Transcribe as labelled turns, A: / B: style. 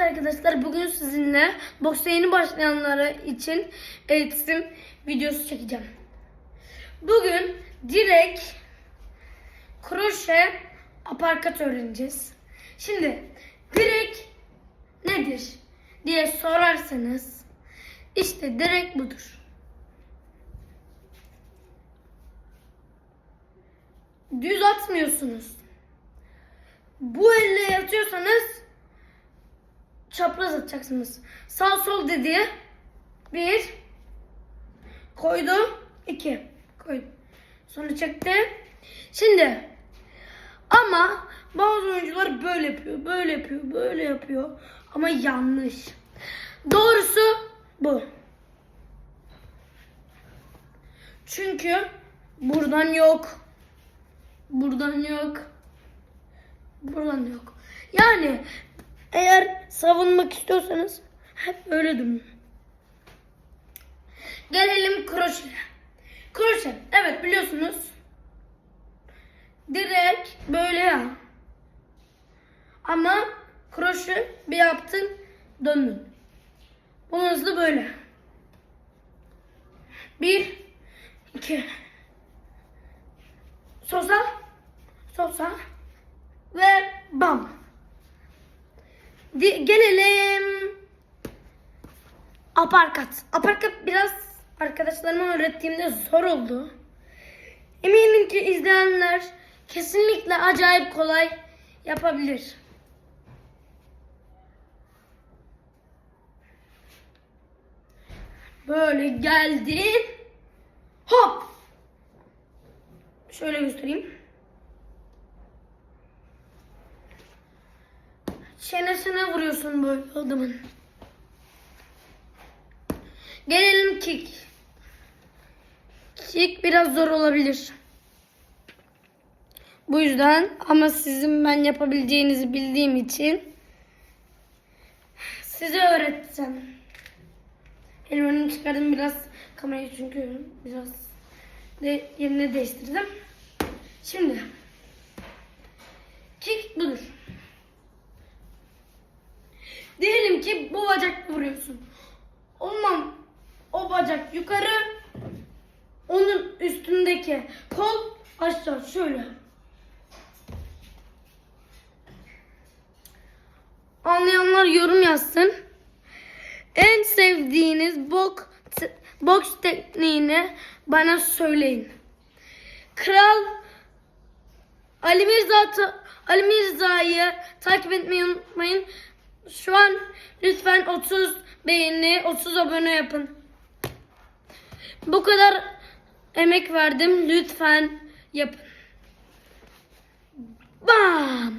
A: Evet arkadaşlar bugün sizinle boksa yeni başlayanlara için eğitim videosu çekeceğim. Bugün direkt kroşe aparkat öğreneceğiz. Şimdi direkt nedir diye sorarsanız işte direkt budur. Düz atmıyorsunuz. Bu elle yatıyorsanız çapraz atacaksınız. Sağ sol dedi. Bir. Koydu. iki. Koydu. Sonra çekti. Şimdi ama bazı oyuncular böyle yapıyor, böyle yapıyor, böyle yapıyor. Ama yanlış. Doğrusu bu. Çünkü buradan yok. Buradan yok. Buradan yok. Yani eğer savunmak istiyorsanız hep öyle durun. Gelelim kroşeye. Kroşe. Evet biliyorsunuz. Direkt böyle ya. Ama kroşe bir yaptın döndün. Bu hızlı böyle. Bir, iki. Sosa, sosa ve bam. Di- gelelim aparkat. Aparkat biraz arkadaşlarıma öğrettiğimde zor oldu. Eminim ki izleyenler kesinlikle acayip kolay yapabilir. Böyle geldin. Hop. Şöyle göstereyim. Çenesine vuruyorsun böyle adamın. Gelelim kick. Kick biraz zor olabilir. Bu yüzden ama sizin ben yapabileceğinizi bildiğim için size öğreteceğim. Önümü çıkardım biraz kamerayı çünkü biraz de yerini değiştirdim. Şimdi kick budur. Bu bacak vuruyorsun. Olmam o bacak yukarı onun üstündeki kol aşağı şöyle. Anlayanlar yorum yazsın. En sevdiğiniz bok boks tekniğini bana söyleyin. Kral Ali Mirza Ali Mirza'yı takip etmeyi unutmayın. Şu an lütfen 30 beğeni, 30 abone yapın. Bu kadar emek verdim. Lütfen yapın. Bam!